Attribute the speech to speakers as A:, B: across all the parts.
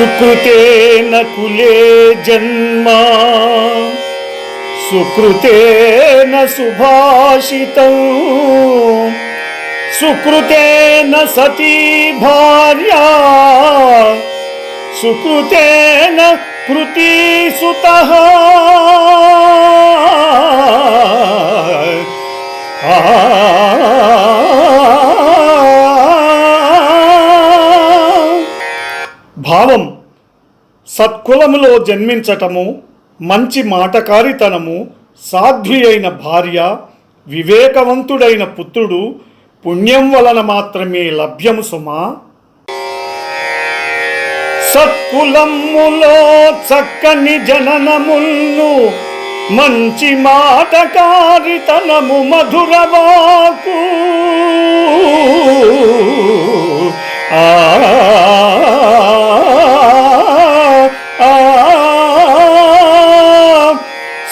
A: सुकृतेन कुले जन्म सुभाषित सुकृते न सती भार्या सुकृतेन कृति सुत। आ భావం సత్కులములో జన్మించటము మంచి మాటకారితనము సాధ్వి అయిన భార్య వివేకవంతుడైన పుత్రుడు పుణ్యం వలన మాత్రమే లభ్యము సుమా? సత్కులములో చక్కని జననముల్ను మంచి మాటకారితనము మధురవాకు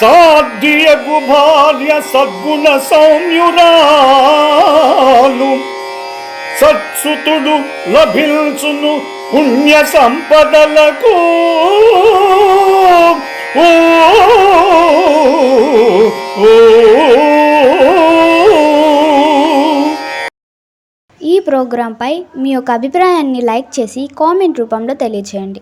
A: సాధ్యగు భార్య సద్గుణ సౌమ్యురాలు. సత్సుతుడు లభించును పుణ్య సంపదలకు.
B: ఈ ప్రోగ్రాంపై మీ యొక్క అభిప్రాయాన్ని లైక్ చేసి కామెంట్ రూపంలో తెలియచేయండి.